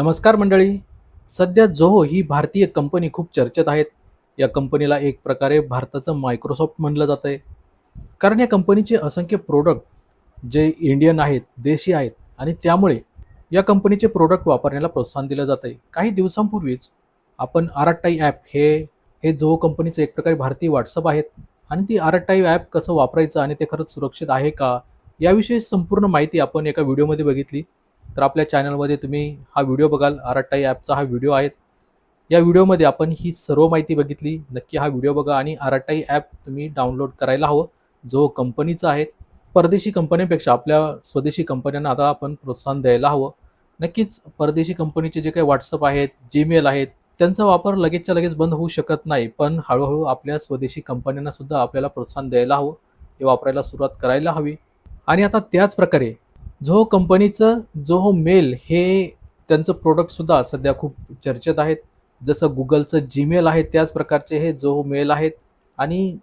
नमस्कार मंडळी. सध्या जोहो ही भारतीय कंपनी खूप चर्चेत आहेत. या कंपनीला एक प्रकारे भारताचं मायक्रोसॉफ्ट म्हणलं जातं आहे कारण या कंपनीचे असंख्य प्रोडक्ट जे इंडियन आहेत देशी आहेत आणि त्यामुळे या कंपनीचे प्रोडक्ट वापरण्याला प्रोत्साहन दिलं जातं आहे काही दिवसांपूर्वीच आपण आरटाई ॲप हे हे जोहो कंपनीचं एक प्रकारे भारतीय व्हॉट्सअप आहेत. आणि ती आरटाई ॲप कसं वापरायचं आणि ते खरंच सुरक्षित आहे का? याविषयी संपूर्ण माहिती आपण एका व्हिडिओमध्ये बघितली. तर आपल्या चॅनलमध्ये तुम्ही हा व्हिडिओ बघाल. आरटाई ॲपचा हा व्हिडिओ आहे. या व्हिडिओमध्ये आपण ही सर्व माहिती बघितली. नक्की हा व्हिडिओ बघा आणि आरटाई ॲप तुम्ही डाउनलोड करायला हवं. जो कंपनीचा आहे परदेशी कंपन्यांपेक्षा आपल्या स्वदेशी कंपन्यांना आता आपण प्रोत्साहन द्यायला हवं. नक्कीच परदेशी कंपनीचे जे काही व्हॉट्सअप आहेत जीमेल आहेत त्यांचा वापर लगेचच्या लगेच बंद होऊ शकत नाही. पण हळूहळू आपल्या स्वदेशी कंपन्यांना सुद्धा आपल्याला प्रोत्साहन द्यायला हवं. हे वापरायला सुरुवात करायला हवी. आणि आता त्याच प्रकारे जो कंपनीचं जोहो मेल हे त्यांचं प्रोडक्टसुद्धा सध्या खूप चर्चेत आहेत. जसं गुगलचं जीमेल आहे त्याच प्रकारचे हे जोहो मेल आहेत. आणि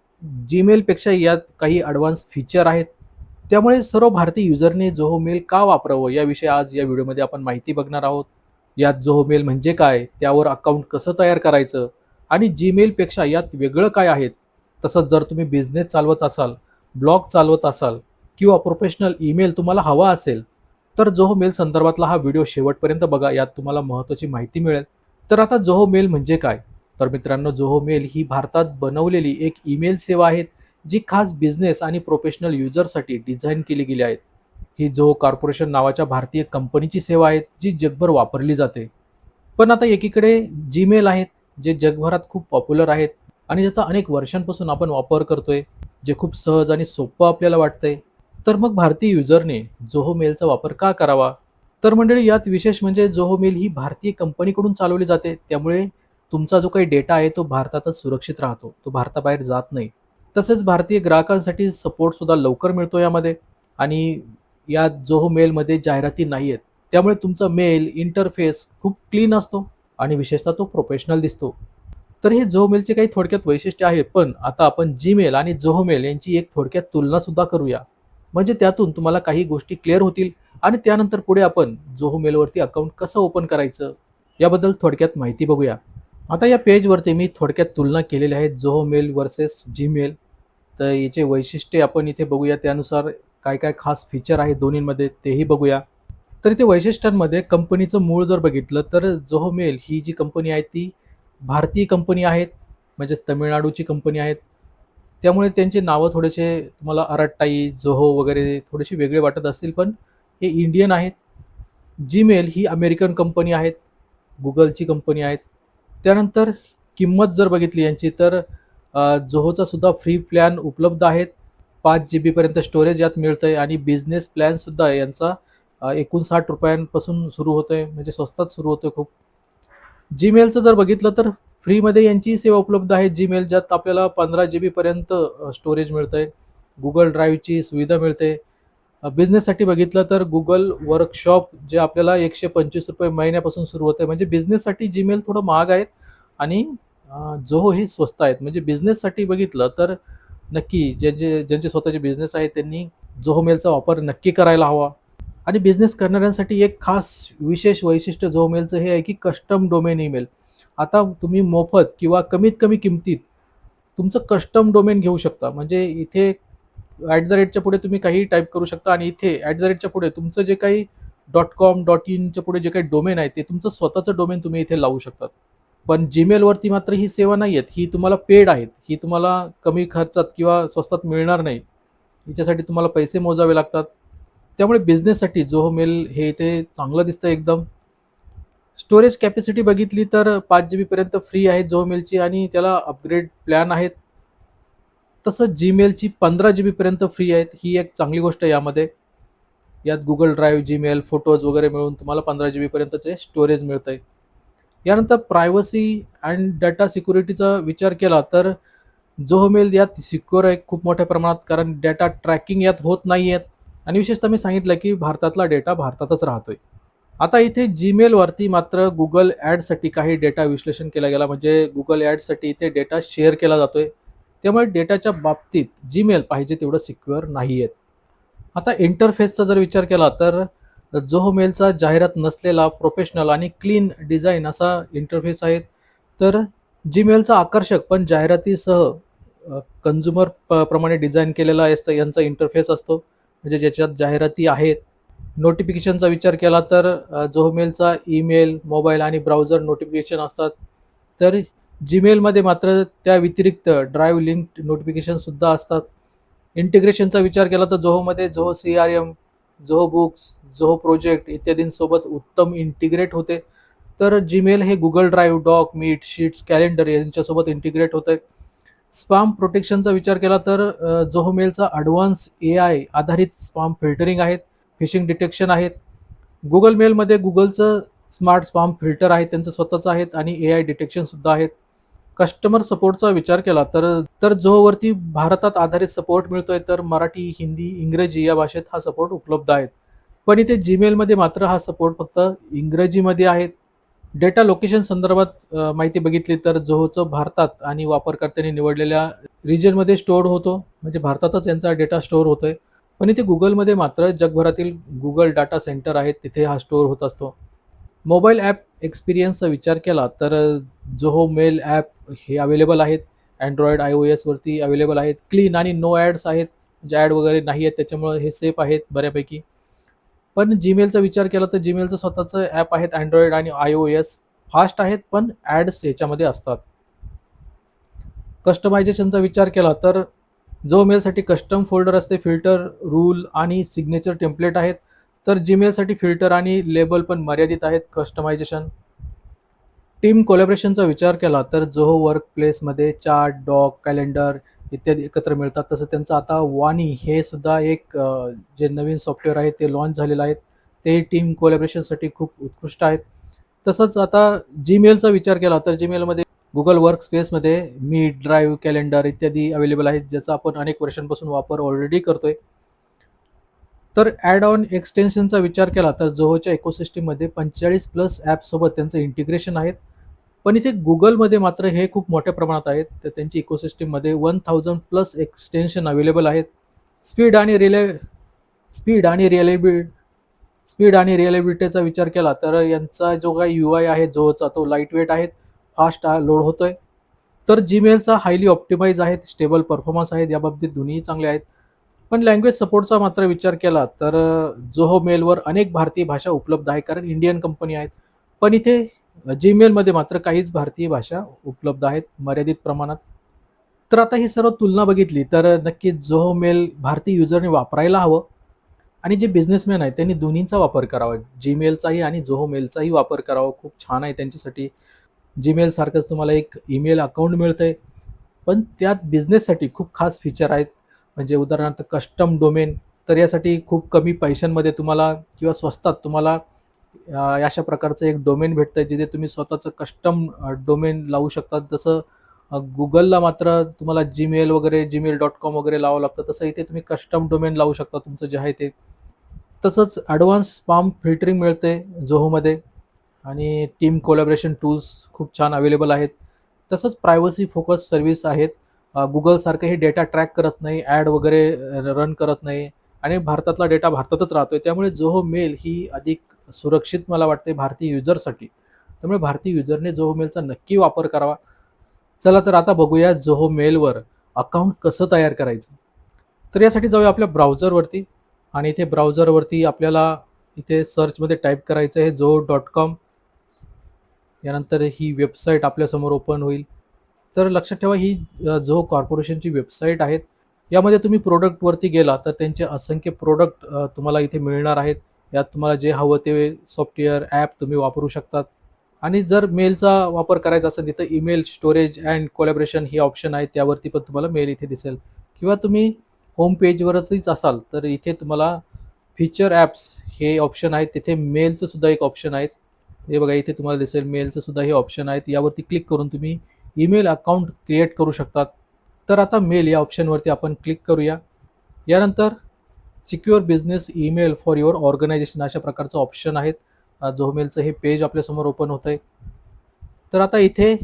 जीमेलपेक्षा यात काही ॲडव्हान्स फीचर आहेत. त्यामुळे सर्व भारतीय युजरने जोहो मेल का वापरावं याविषयी आज या व्हिडिओमध्ये आपण माहिती बघणार आहोत. यात जोहो मेल म्हणजे काय त्यावर अकाउंट कसं तयार करायचं आणि जीमेलपेक्षा यात वेगळं काय आहेत तसंच जर तुम्ही बिझनेस चालवत असाल ब्लॉग चालवत असाल किंवा प्रोफेशनल ईमेल तुम्हाला हवा असेल तर जोहो मेल संदर्भातला हा व्हिडिओ शेवटपर्यंत बघा यात तुम्हाला महत्त्वाची माहिती मिळेल. तर आता जोहो मेल म्हणजे काय? तर मित्रांनो जोहो मेल ही भारतात बनवलेली एक ईमेल सेवा आहे जी खास बिझनेस आणि प्रोफेशनल युजरसाठी डिझाईन केली गेली आहेत ही जोहो कॉर्पोरेशन नावाच्या भारतीय कंपनीची सेवा आहे जी जगभर वापरली जाते. पण आता एकीकडे जीमेल आहेत जे जगभरात खूप पॉप्युलर आहेत आणि ज्याचा अनेक वर्षांपासून आपण वापर करतोय जे खूप सहज आणि सोपं आपल्याला वाटतंय. तर मग भारतीय युजरने जोहो मेलचा वापर का करावा? तर मंडळी यात विशेष म्हणजे जोहो मेल ही भारतीय कंपनीकडून चालवली जाते. त्यामुळे तुमचा जो काही डेटा आहे तो भारतातच सुरक्षित राहतो. तो भारताबाहेर जात नाही. तसेच भारतीय ग्राहकांसाठी सपोर्टसुद्धा लवकर मिळतो यामध्ये. आणि या जोहो मेलमध्ये जाहिराती नाही आहेत. त्यामुळे तुमचा मेल इंटरफेस खूप क्लीन असतो आणि विशेषतः तो प्रोफेशनल दिसतो. तर हे जोहो मेलचे काही थोडक्यात वैशिष्ट्य आहे. पण आता आपण जीमेल आणि जोहो मेल यांची एक थोडक्यात तुलना सुद्धा करूया. म्हणजे त्यातून तुम्हाला काही गोष्टी क्लिअर होतील आणि त्यानंतर पुढे आपण जोहो मेलवरती अकाउंट कसं ओपन करायचं याबद्दल थोडक्यात माहिती बघूया. आता या पेजवरती मी थोडक्यात तुलना केलेल्या आहेत जोहो मेल वर्सेस जीमेल तर याचे वैशिष्ट्ये आपण इथे बघूया. त्यानुसार काय काय खास फीचर आहे दोन्हींमध्ये तेही बघूया. तर इथे वैशिष्ट्यांमध्ये कंपनीचं मूळ जर बघितलं तर जोहो मेल ही जी कंपनी आहे ती भारतीय कंपनी आहेत म्हणजेच तमिळनाडूची कंपनी आहेत त्यामुळे त्यांचे नावं थोडेसे तुम्हाला अरट्टाई जोहो वगैरे थोडेसे वेगळे वाटत असतील पण हे इंडियन आहेत. जीमेल ही अमेरिकन कंपनी आहेत गुगलची कंपनी आहेत. त्यानंतर किंमत जर बघितली यांची तर जोहोचा सुद्धा फ्री प्लॅन उपलब्ध आहेत. पाच जी बीपर्यंत स्टोरेज यात मिळतं आहे आणि बिझनेस प्लॅनसुद्धा यांचा. एकोणसाठ रुपयांपासून सुरू होतो आहे म्हणजे स्वस्तात सुरू होतो आहे खूप जीमेलचं जर बघितलं तर फ्रीमध्ये यांची सेवा उपलब्ध आहे जीमेल ज्यात आपल्याला पंधरा जी बीपर्यंत स्टोरेज मिळतं आहे गुगल ड्राईव्हची सुविधा मिळते. बिझनेससाठी बघितलं तर गुगल वर्कशॉप जे आपल्याला एकशे पंचवीस रुपये महिन्यापासून सुरू होतं आहे म्हणजे बिझनेससाठी जीमेल थोडं महाग आहेत आणि जो हे स्वस्त आहेत. म्हणजे बिझनेससाठी बघितलं तर नक्की जे जे ज्यांचे स्वतःचे बिझनेस आहेत त्यांनी जोहो मेलचा वापर नक्की करायला हवा. आणि बिझनेस करणाऱ्यांसाठी एक खास विशेष वैशिष्ट्य जोहो मेलचं हे आहे की कस्टम डोमेन ईमेल आता तुम्ही मोफत किंवा कमीत कमी किमतीत तुमचं कस्टम डोमेन घेऊ शकता. म्हणजे इथे ॲट द रेटच्या पुढे तुम्ही काही टाईप करू शकता आणि इथे ॲट द रेटच्या पुढे तुमचं जे काही डॉट कॉम डॉट इनच्या पुढे जे काही डोमेन आहे ते तुमचं स्वतःचं डोमेन तुम्ही इथे लावू शकतात. पण जीमेलवरती मात्र ही सेवा नाही आहेत ही तुम्हाला पेड आहेत. ही तुम्हाला कमी खर्चात किंवा स्वस्तात मिळणार नाही. याच्यासाठी तुम्हाला पैसे मोजावे लागतात. त्यामुळे बिझनेससाठी जोहो मेल हे इथे चांगलं दिसतं एकदम. स्टोरेज कॅपॅसिटी बघितली तर पाच जी बीपर्यंत फ्री आहे जो मेलची आणि त्याला अपग्रेड प्लॅन आहेत. तसं जीमेलची पंधरा जी बीपर्यंत फ्री आहेत ही एक चांगली गोष्ट आहे यामध्ये. यात गुगल ड्राईव्ह जीमेल फोटोज वगैरे मिळून तुम्हाला पंधरा जी बीपर्यंतचे स्टोरेज मिळतं आहे यानंतर प्रायव्हसी अँड डाटा सिक्युरिटीचा विचार केला तर जोहो मेल यात सिक्युअर आहे खूप मोठ्या प्रमाणात कारण डेटा ट्रॅकिंग यात होत नाही आहेत आणि विशेषतः मी सांगितलं की भारतातला डेटा भारतातच राहतोय. आता इथे जीमेलवरती मात्र गुगल ॲडसाठी काही डेटा विश्लेषण केला गेला. म्हणजे गुगल ॲडसाठी इथे डेटा शेअर केला जातोय. त्यामुळे डेटाच्या बाबतीत जीमेल पाहिजे तेवढं सिक्युअर नाही आहेत आता इंटरफेसचा जर विचार केला तर जोहो मेलचा जाहिरात नसलेला प्रोफेशनल आणि क्लीन डिझाईन असा इंटरफेस आहे तर जीमेलचा आकर्षक पण जाहिरातीसह कन्झ्युमर प्रमाणे डिझाईन केलेला असतं यांचा इंटरफेस असतो. म्हणजे ज्याच्यात जाहिराती आहेत नोटिफिकेशनचा विचार केला तर जोमेलचा ईमेल मोबाईल आणि ब्राउझर नोटिफिकेशन असतात तर जीमेलमध्ये मात्र त्या व्यतिरिक्त ड्राईव्ह लिंक नोटिफिकेशनसुद्धा असतात. इंटिग्रेशनचा विचार केला तर जोहोमध्ये Zoho C R M Zoho books Zoho project इत्यादींसोबत उत्तम इंटिग्रेट होते. तर जीमेल हे Google drive doc meet sheets calendar यांच्यासोबत इंटिग्रेट होतं. स्पाम प्रोटेक्शनचा विचार केला तर जोहोमेलचा जोहो मेलचा ॲडव्हान्स ए आय आधारित स्पाम फिल्टरिंग आहेत. फिशिंग डिटेक्शन आहेत. गुगल मेलमध्ये गुगलचं स्मार्ट स्पाम फिल्टर आहे त्यांचं स्वतःचं आहेत आणि ए आय डिटेक्शनसुद्धा आहेत. कस्टमर सपोर्टचा विचार केला तर तर जोवरती भारतात आधारित सपोर्ट मिळतोय तर मराठी हिंदी इंग्रजी या भाषेत हा सपोर्ट उपलब्ध आहेत. पण इथे जीमेलमध्ये मात्र हा सपोर्ट फक्त इंग्रजीमध्ये आहेत. डेटा लोकेशन संदर्भात माहिती बघितली तर जोहोचं भारतात आणि वापरकर्त्यांनी निवडलेल्या रिजनमध्ये स्टोअर होतो. म्हणजे भारतातच यांचा डेटा स्टोअर होतोय. पण इथे गुगलमध्ये मात्र जगभरातील गुगल डाटा सेंटर आहेत तिथे हा स्टोअर होत असतो. मोबाईल ॲप एक्सपिरियन्सचा विचार केला तर जोहो मेल ॲप हे अवेलेबल आहेत अँड्रॉइड आय ओ एसवरती अवेलेबल आहेत क्लीन आणि नो ॲड्स आहेत म्हणजे ॲड वगैरे नाही आहेत त्याच्यामुळे हे सेफ आहेत बऱ्यापैकी. पण जीमेलचा विचार केला तर जीमेलचं स्वतःचं ॲप आहेत अँड्रॉइड आणि आय ओ एस फास्ट आहेत पण ॲड्स याच्यामध्ये असतात. कस्टमायझेशनचा विचार केला तर जो मेलसाठी कस्टम फोल्डर असते फिल्टर रूल आणि सिग्नेचर टेम्पलेट आहेत तर जीमेलसाठी फिल्टर आणि लेबल पण मर्यादित आहेत कस्टमायझेशन टीम कोलॅबरेशनचा विचार केला तर जोहो वर्क प्लेसमध्ये चार्ट डॉग कॅलेंडर इत्यादी एकत्र मिळतात तसं त्यांचं आता वाणी हे सुद्धा एक जे नवीन सॉफ्टवेअर आहे ते लॉन्च झालेलं आहे ते टीम कोलॅबरेशनसाठी खूप उत्कृष्ट आहेत. तसंच आता जीमेलचा विचार केला तर जीमेलमध्ये गुगल वर्क स्पेसमध्ये मीट ड्राईव्ह कॅलेंडर इत्यादी अवेलेबल आहेत ज्याचा आपण अनेक वर्षांपासून वापर ऑलरेडी करतोय. तर ॲड ऑन एक्सटेन्शनचा विचार केला तर जोहोच्या इकोसिस्टीममध्ये पंचेचाळीस प्लस ॲपसोबत त्यांचं इंटिग्रेशन आहेत. पण इथे गुगलमध्ये मात्र हे खूप मोठ्या प्रमाणात आहेत. तर त्यांची इकोसिस्टीममध्ये one thousand plus extension available आहेत. स्पीड आणि रिले स्पीड आणि रिअलेबि स्पीड आणि रिअलेबिलिटीचा विचार केला तर यांचा जो काही यू आय आहे जोचा तो लाइट वेट आहे फास्ट लोड होतोय. तर जीमेलचा हायली ऑप्टिमाइज आहेत स्टेबल परफॉर्मन्स आहेत याबाबतीत दोन्ही चांगले आहेत. पण लँग्वेज सपोर्टचा मात्र विचार केला तर जोहो मेलवर अनेक भारतीय भाषा उपलब्ध आहे कारण इंडियन कंपनी आहेत. पण इथे जीमेलमध्ये मात्र काहीच भारतीय भाषा उपलब्ध आहेत मर्यादित प्रमाणात. तर आता ही सर्व तुलना बघितली तर नक्कीच जोहो मेल भारतीय युजरने वापरायला हवं आणि जे बिझनेसमॅन आहेत त्यांनी दोन्हींचा वापर करावा. जीमेलचाही आणि जोहो मेलचाही वापर करावा. खूप छान आहे त्यांच्यासाठी. जीमेल सारखंच तुम्हाला एक ईमेल अकाउंट मिळतंय. पण त्यात बिझनेससाठी खूप खास फीचर आहेत. म्हणजे उदाहरणार्थ कस्टम डोमेन तर यासाठी खूप कमी पैशांमध्ये तुम्हाला किंवा स्वस्तात तुम्हाला अशा प्रकारचं एक डोमेन भेटतं आहे जिथे तुम्ही स्वतःचं कस्टम डोमेन लावू शकतात जसं गुगलला मात्र तुम्हाला जीमेल वगैरे जीमेल डॉट कॉम वगैरे लावावं लागतं. तसं इथे तुम्ही कस्टम डोमेन लावू शकता तुमचं जे आहे ते. तसंच ॲडव्हान्स स्पाम फिल्टरिंग मिळते जोहोमध्ये आणि टीम कोलॅबरेशन टूल्स खूप छान अवेलेबल आहेत. तसंच प्रायव्हसी फोकस सर्व्हिस आहेत. गुगलसारखं हे डेटा ट्रॅक करत नाही ॲड वगैरे रन करत नाही आणि भारतातला डेटा भारतातच राहतो आहे त्यामुळे जोहो मेल ही अधिक सुरक्षित मला वाटते भारतीय युजरसाठी त्यामुळे भारतीय युजरने जोहो मेलचा नक्की वापर करावा. चला तर आता बघूया जोहो मेलवर अकाउंट कसं तयार करायचं. तर यासाठी जाऊया आपल्या ब्राउझरवरती आणि इथे ब्राउझरवरती आपल्याला इथे सर्चमध्ये टाईप करायचं आहे जो हो डॉट कॉम यानंतर ही वेबसाईट आपल्यासमोर ओपन होईल. तर लक्षात ठेवा ही जो कॉर्पोरेशनची वेबसाईट आहेत यामध्ये तुम्ही प्रोडक्टवरती गेला तर त्यांचे असंख्य प्रोडक्ट तुम्हाला इथे मिळणार आहेत. यात तुम्हाला जे हवं ते सॉफ्टवेअर ॲप तुम्ही वापरू शकतात. आणि जर मेलचा वापर करायचा असेल तिथं ईमेल स्टोरेज अँड कोलॅबरेशन ही ऑप्शन आहे त्यावरती पण तुम्हाला मेल इथे दिसेल. किंवा तुम्ही होम पेजवरतीच असाल तर इथे तुम्हाला फीचर ॲप्स हे ऑप्शन आहेत तिथे मेलचं सुद्धा एक ऑप्शन आहे. हे बघा इथे तुम्हाला दिसेल मेलचं सुद्धा हे ऑप्शन आहेत यावरती क्लिक करून तुम्ही ईमेल अकाउंट क्रिएट करू शकतात. तर आता मेल या ऑप्शनवरती आपण क्लिक करूया. यानंतर secure business email for your organisation अशा प्रकारचं ऑप्शन आहेत. झोमेलचं हे पेज आपल्यासमोर ओपन होतं आहे तर आता इथे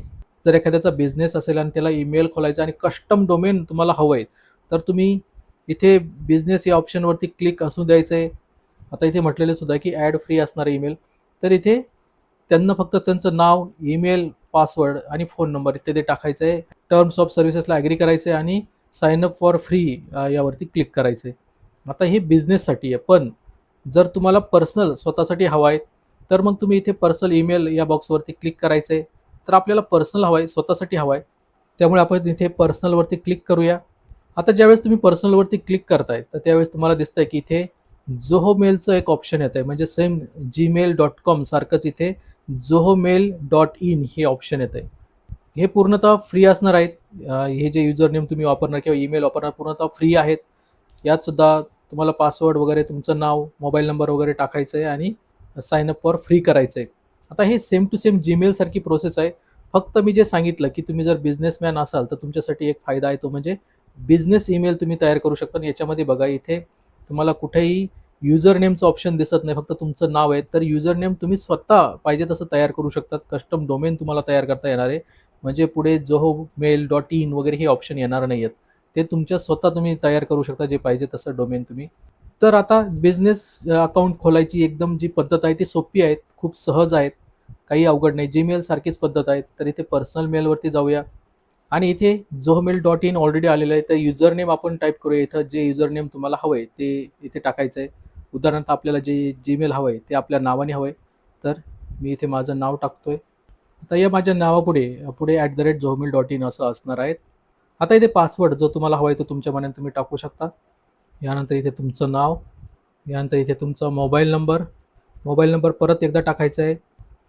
जर एखाद्याचा बिझनेस असेल आणि त्याला ईमेल खोलायचा आणि कस्टम डोमेन तुम्हाला हवं आहे तर तुम्ही इथे बिझनेस या ऑप्शनवरती क्लिक असू द्यायचं आहे आता इथे म्हटलेलं सुद्धा की ॲड फ्री असणारा ईमेल तर इथे त्यांना फक्त त्यांचं नाव ईमेल पासवर्ड आणि फोन नंबर इत्यादी टाकायचं. आहे टर्म्स ऑफ सर्व्हिसेसला ॲग्री करायचं आहे आणि साइन अप फॉर फ्री यावरती क्लिक करायचं. आहे आता हे बिझनेससाठी आहे. पण जर तुम्हाला पर्सनल स्वतःसाठी हवा आहे तर मग तुम्ही इथे पर्सनल ईमेल या बॉक्सवरती क्लिक करायचं. आहे तर आपल्याला पर्सनल हवा आहे स्वतःसाठी हवा आहे त्यामुळे आपण इथे पर्सनलवरती क्लिक करूया. आता ज्यावेळेस तुम्ही पर्सनलवरती क्लिक करताय तर त्यावेळेस तुम्हाला दिसतंय की इथे जोहो मेलचं एक ऑप्शन येत आहे म्हणजे सेम जीमेल डॉट कॉम सारखंच इथे जोहो मेल डॉट इन हे ऑप्शन येतं आहे हे पूर्णतः फ्री असणार आहेत. हे जे युजर नेम तुम्ही वापरणार किंवा ईमेल वापरणार पूर्णतः फ्री आहेत. यात सुद्धा तुम्हाला पासवर्ड वगैरे तुमचं नाव मोबाईल नंबर वगैरे टाकायचं आहे आणि साइन अप फॉर फ्री करायचं आहे आता हे सेम टू सेम जीमेलसारखी प्रोसेस आहे. फक्त मी जे सांगितलं की तुम्ही जर बिझनेसमॅन असाल तर तुमच्यासाठी एक फायदा आहे. तो म्हणजे बिझनेस ईमेल तुम्ही तयार करू शकता आणि याच्यामध्ये बघा इथे तुम्हाला कुठेही युजर नेमचं ऑप्शन दिसत नाही फक्त तुमचं नाव आहे. तर युजर नेम तुम्ही स्वतः पाहिजे तसं तयार करू शकतात. कस्टम डोमेन तुम्हाला तयार करता येणार आहे. म्हणजे पुढे जोहो मेल डॉट इन वगैरे हे ऑप्शन येणार नाही आहेत. ते तुमच्या स्वतः तुम्ही तयार करू शकता जे पाहिजे तसं डोमेन तुम्ही. तर आता बिझनेस अकाउंट खोलायची एकदम जी पद्धत आहे ती सोपी आहे खूप सहज आहेत काही अवघड नाही. जीमेल सारखीच पद्धत आहे. तर इथे पर्सनल मेलवरती जाऊया. आणि इथे जोहमेल डॉट इन ऑलरेडी आलेलं आहे. तर युजर नेम आपण टाईप करूया इथं. जे युजर नेम तुम्हाला हवं आहे ते इथे टाकायचं आहे. उदाहरणार्थ आपल्याला जे जीमेल हवं आहे ते आपल्या नावाने हवं आहे तर मी इथे माझं नाव टाकतो आहे आता या माझ्या नावापुढे पुढे at the rate Zoho mail dot in असं असणार आहेत. आता इथे पासवर्ड जो तुम्हाला हवा आहे तो तुमच्या मनाने तुम्ही टाकू शकता. यानंतर इथे तुमचं नाव यानंतर इथे तुमचा मोबाईल नंबर मोबाईल नंबर परत एकदा टाकायचा आहे.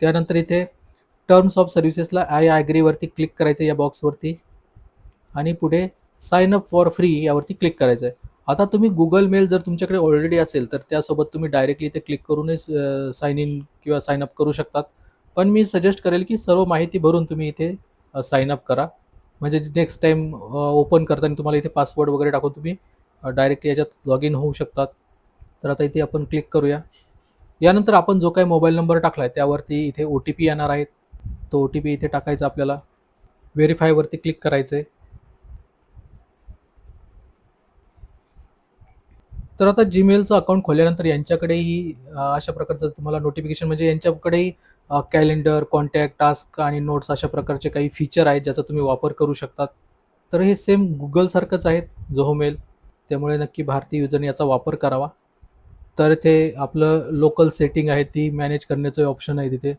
त्यानंतर इथे टर्म्स ऑफ सर्व्हिसेसला आय ॲग्रीवरती क्लिक करायचं या बॉक्सवरती आणि पुढे साइन अप फॉर फ्री यावरती क्लिक करायचं आहे आता तुम्ही गुगल मेल जर तुमच्याकडे ऑलरेडी असेल तर त्यासोबत तुम्ही डायरेक्टली इथे क्लिक करूनच साईन इन किंवा साईन अप करू शकतात. पण मी सजेस्ट करेल की सर्व माहिती भरून तुम्ही इथे साईन अप करा. म्हणजे नेक्स्ट टाईम ओपन करताना तुम्हाला इथे पासवर्ड वगैरे टाकून तुम्ही डायरेक्टली याच्यात लॉग इन होऊ शकतात. तर आता इथे आपण क्लिक करूया. यानंतर आपण जो काही मोबाईल नंबर टाकला आहे त्यावरती इथे ओ टी पी येणार आहेत तो ओ टी पी इथे टाकायचा आपल्याला. व्हेरीफायवरती क्लिक करायचं आहे तर आता जीमेलचं अकाउंट खोलल्यानंतर यांच्याकडेही अशा प्रकारचं तुम्हाला नोटिफिकेशन म्हणजे यांच्याकडेही कॅलेंडर कॉन्टॅक्ट टास्क आणि नोट्स अशा प्रकारचे काही फीचर आहेत ज्याचा तुम्ही वापर करू शकतात. तर हे सेम गुगलसारखंच आहेत जोहो त्यामुळे नक्की भारतीय युजरने याचा वापर करावा. तर ते आपलं लोकल सेटिंग आहे ती मॅनेज करण्याचं ऑप्शन आहे तिथे.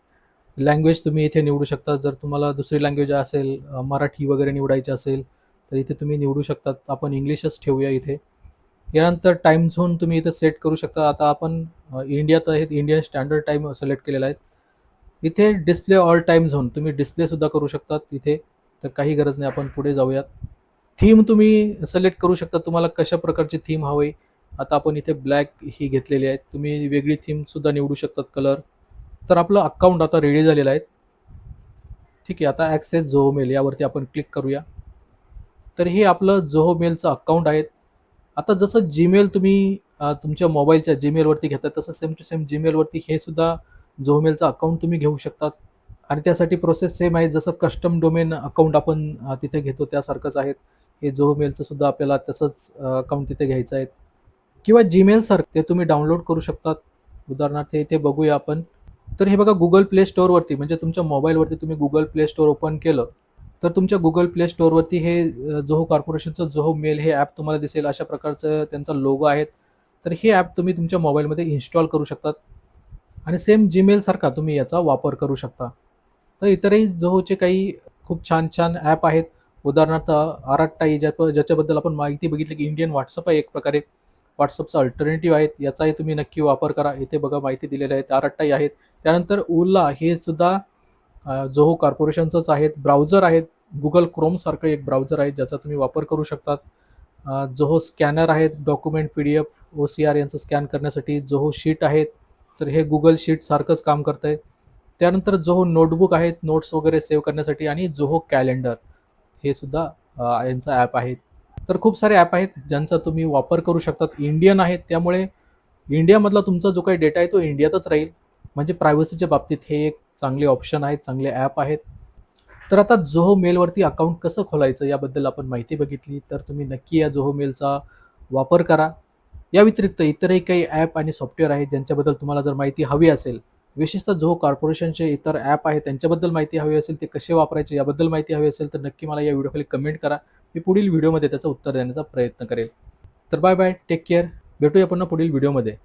लँग्वेज तुम्ही इथे निवडू शकता. जर तुम्हाला दुसरी लँग्वेज असेल मराठी वगैरे निवडायची असेल तर इथे तुम्ही निवडू शकतात. आपण इंग्लिशच ठेवूया इथे. यानंतर टाईम झोन तुम्ही इथे सेट करू शकता. आता आपण इंडियात आहेत. इंडियन स्टँडर्ड टाईम सिलेक्ट केलेला आहे. इथे डिस्प्ले ऑल टाईम झोन तुम्ही डिस्प्लेसुद्धा करू शकतात इथे. तर काही गरज नाही. आपण पुढे जाऊयात. थीम तुम्ही सिलेक्ट करू शकता. तुम्हाला कशा प्रकारची थीम हवी आता आपण इथे ब्लॅक ही घेतलेली आहे. तुम्ही वेगळी थीमसुद्धा निवडू शकतात कलर तर आपलं अकाउंट आता रेडी झालेलं आहे. ठीक आहे आता ॲक्सेस जोहो मेल यावरती आपण क्लिक करूया. तर हे आपलं जोहो मेलचं अकाउंट आहे. आता जसं जीमेल तुम्ही तुमच्या मोबाईलच्या जीमेलवरती घेता तसं सेम टू सेम जीमेलवरती हे सुद्धा जोहो मेलचं अकाउंट तुम्ही घेऊ शकतात. आणि त्यासाठी प्रोसेस सेम आहे जसं कस्टम डोमेन अकाउंट आपण तिथे घेतो त्यासारखंच आहेत हे जोहो मेलचं सुद्धा आपल्याला तसंच अकाउंट तिथे घ्यायचं आहे. किंवा जीमेलसारखं ते तुम्ही डाउनलोड करू शकतात. उदाहरणार्थ इथे बघूया आपण. तर हे बघा गुगल प्ले स्टोअरवरती म्हणजे तुमच्या मोबाईलवरती तुम्ही गुगल प्ले स्टोअर ओपन केलं तर तुमच्या गुगल प्ले स्टोअरवरती हे जोहो कॉर्पोरेशनचं जोहो मेल हे ॲप तुम्हाला दिसेल. अशा प्रकारचं त्यांचा लोगो आहेत. तर हे ॲप तुम्ही तुमच्या मोबाईलमध्ये इन्स्टॉल करू शकतात. आणि सेम जीमेलसारखा तुम्ही याचा वापर करू शकता. तर इतरही जोहोचे काही खूप छान छान ॲप आहेत. उदाहरणार्थ आराट्टाई ज्या ज्याच्याबद्दल आपण माहिती बघितली की इंडियन व्हॉट्सअप आहे एक प्रकारे. व्हॉट्सअपचा अल्टरनेटिव्ह आहेत. याचाही तुम्ही नक्की वापर करा. इथे बघा माहिती दिलेल्या आहेत आराट्टाई आहेत. त्यानंतर ओला हे सुद्धा जोहो कॉर्पोरेशनचंच आहेत ब्राउझर आहेत गुगल क्रोमसारखं एक ब्राउझर आहे ज्याचा तुम्ही वापर करू शकतात. जोहो स्कॅनर आहेत document P D F O C R यांचं स्कॅन करण्यासाठी जोहो शीट आहेत तर हे गुगल शीट सारखंच काम करतं आहे त्यानंतर जोहो नोटबुक आहेत नोट्स वगैरे सेव्ह करण्यासाठी आणि जोहो कॅलेंडर हे सुद्धा यांचं ॲप आहे. तर खूप सारे ॲप आहेत ज्यांचा तुम्ही वापर करू शकतात. इंडियन आहेत त्यामुळे इंडियामधला तुमचा जो काही डेटा आहे तो इंडियातच राहील. म्हणजे प्रायव्हसीच्या बाबतीत हे एक चांगले ऑप्शन आहेत चांगले ॲप आहेत. तर आता जोहो मेलवरती अकाउंट कसं खोलायचं याबद्दल आपण माहिती बघितली. तर तुम्ही नक्की या जोहो मेलचा वापर करा. या व्यतिरिक्त इतरही काही ॲप आणि सॉफ्टवेअर आहेत ज्यांच्याबद्दल तुम्हाला जर माहिती हवी असेल विशेषतः जो कॉर्पोरेशनचे इतर ॲप आहेत त्यांच्याबद्दल माहिती हवी असेल ते कसे वापरायचे याबद्दल माहिती हवी असेल तर नक्की मला या व्हिडिओखाली कमेंट करा. मी पुढील व्हिडिओमध्ये त्याचं उत्तर देण्याचा प्रयत्न करेल. तर बाय बाय टेक केअर भेटूया पुन्हा पुढील व्हिडिओमध्ये